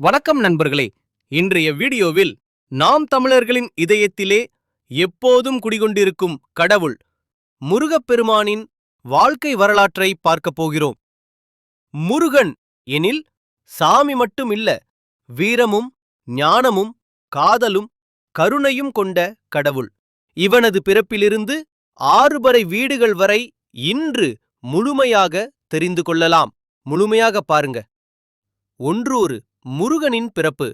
வணக்கம் நண்பர்களே. இன்றைய வீடியோவில் நாம் தமிழர்களின் இதயத்திலே எப்போதும் குடிகொண்டிருக்கும் கடவுள் முருகப்பெருமானின் வாழ்க்கை வரலாற்றை பார்க்கப் போகிறோம். முருகன் எனில் சாமி மட்டும் இல்ல வீரமும் ஞானமும் காதலும் கருணையும் கொண்ட கடவுள். இவனது பிறப்பிலிருந்து ஆறுபறை வீடுகள் வரை இன்று முழுமையாக தெரிந்து கொள்ளலாம். முழுமையாக பாருங்க. ஒன்று ஒரு முருகனின் பிறப்பு.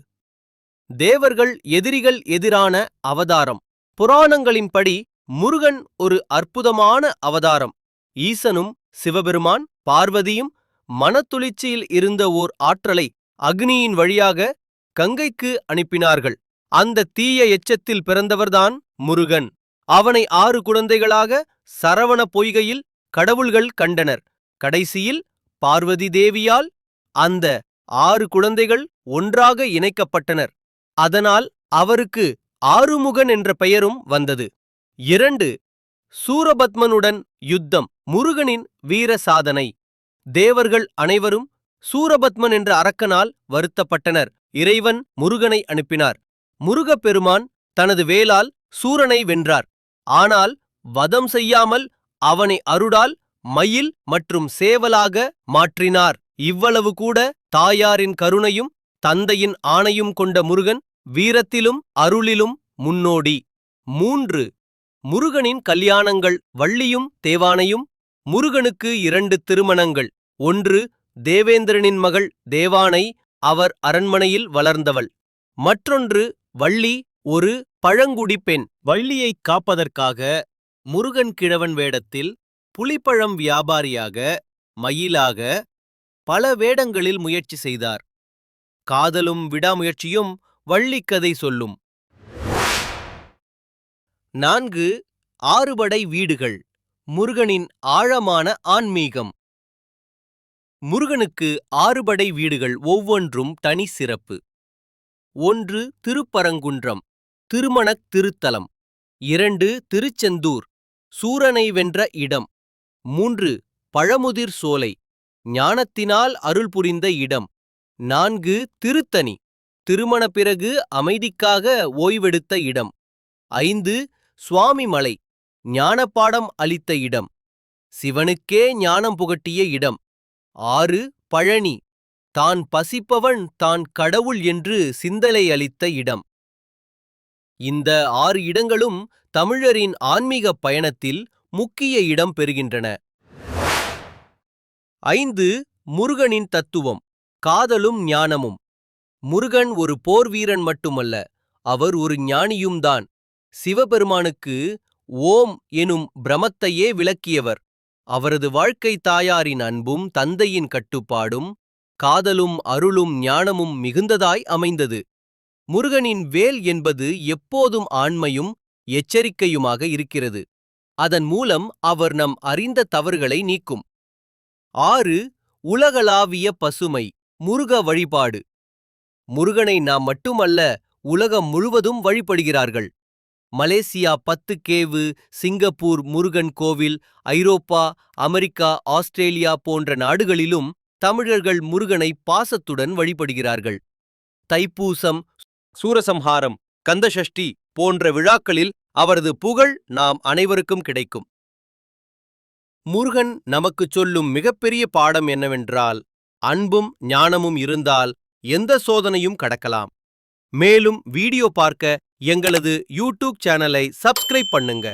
தேவர்கள் எதிரிகள் எதிரான அவதாரம். புராணங்களின்படி முருகன் ஒரு அற்புதமான அவதாரம். ஈசனும் சிவபெருமான் பார்வதியும் மனத்துளிர்ச்சியில் இருந்த ஓர் ஆற்றலை அக்னியின் வழியாக கங்கைக்கு அனுப்பினார்கள். அந்த தீய எச்சத்தில் பிறந்தவர்தான் முருகன். அவனை ஆறு குழந்தைகளாக சரவண பொய்கையில் கடவுள்கள் கண்டனர். கடைசியில் பார்வதி தேவியால் அந்த ஆறு குழந்தைகள் ஒன்றாக இணைக்கப்பட்டனர். அதனால் அவருக்கு ஆறுமுகன் என்ற பெயரும் வந்தது. இரண்டு சூரபத்மனுடன் யுத்தம் முருகனின் வீர சாதனை. தேவர்கள் அனைவரும் சூரபத்மன் என்ற அரக்கனால் வருத்தப்பட்டனர். இறைவன் முருகனை அனுப்பினார். முருகப்பெருமான் தனது வேலால் சூரனை வென்றார். ஆனால் வதம் செய்யாமல் அவனை அருடால் மயில் மற்றும் சேவலாக மாற்றினார். இவ்வளவு கூட தாயாரின் கருணையும் தந்தையின் ஆணையும் கொண்ட முருகன் வீரத்திலும் அருளிலும் முன்னோடி. மூன்று. முருகனின் கல்யாணங்கள் வள்ளியும் தேவானையும் முருகனுக்கு இரண்டு திருமணங்கள். ஒன்று தேவேந்திரனின் மகள் தேவானை அவர் அரண்மனையில் வளர்ந்தவள். மற்றொன்று வள்ளி ஒரு பழங்குடி பெண். வள்ளியைக் காப்பதற்காக முருகன் கிழவன் வேடத்தில் புலிப்பழம் வியாபாரியாக மயிலாக பல வேடங்களில் முயற்சி செய்தார். காதலும் விடாமுயற்சியும் வள்ளிக்கதை சொல்லும். நான்கு ஆறுபடை வீடுகள் முருகனின் ஆழமான ஆன்மீகம். முருகனுக்கு ஆறுபடை வீடுகள் ஒவ்வொன்றும் தனி சிறப்பு. ஒன்று திருப்பரங்குன்றம் திருமணக் திருத்தலம். இரண்டு திருச்செந்தூர் சூரனை வென்ற இடம். மூன்று பழமுதிர் சோலை. ஞானத்தினால் அருள் புரிந்த இடம். நான்கு திருத்தணி. திருமண பிறகு அமைதிக்காக ஓய்வெடுத்த இடம். ஐந்து சுவாமி மலை ஞானப்பாடம் அளித்த இடம். சிவனுக்கே ஞானம் புகட்டிய இடம். ஆறு பழனி. தான் பசிப்பவன் தான் கடவுள் என்று சிந்தலை அளித்த இடம். இந்த ஆறு இடங்களும் தமிழரின் ஆன்மீக பயணத்தில் முக்கிய இடம் பெறுகின்றன. ஐந்து முருகனின் தத்துவம் காதலும் ஞானமும். முருகன் ஒரு போர் வீரன் மட்டுமல்ல அவர் ஒரு ஞானியும்தான் சிவபெருமானுக்கு ஓம் எனும் பிரமத்தையே விளக்கியவர். அவரது வாழ்க்கை தாயாரின் அன்பும் தந்தையின் கட்டுப்பாடும் காதலும் அருளும் ஞானமும் மிகுந்ததாய் அமைந்தது. முருகனின் வேல் என்பது எப்போதும் ஆண்மையும் எச்சரிக்கையுமாக இருக்கிறது. அதன் மூலம் அவர் நம் அறிந்த தவறுகளை நீக்கும். ஆறு உலகளாவிய பசுமை முருக வழிபாடு. முருகனை நாம் மட்டுமல்ல உலகம் முழுவதும் வழிபடுகிறார்கள். Malaysia Batu cave Singapore Murugan கோவில் ஐரோப்பா அமெரிக்கா ஆஸ்திரேலியா போன்ற நாடுகளிலும் தமிழர்கள் முருகனை பாசத்துடன் வழிபடுகிறார்கள். தைப்பூசம் சூரசம்ஹாரம் கந்தசஷ்டி போன்ற விழாக்களில் அவரது புகழ் நாம் அனைவருக்கும் கிடைக்கும். முருகன் நமக்குச் சொல்லும் மிகப்பெரிய பாடம் என்னவென்றால் அன்பும் ஞானமும் இருந்தால் எந்த சோதனையும் கடக்கலாம். மேலும் வீடியோ பார்க்க எங்களது யூடியூப் சேனலை சப்ஸ்கிரைப் பண்ணுங்க.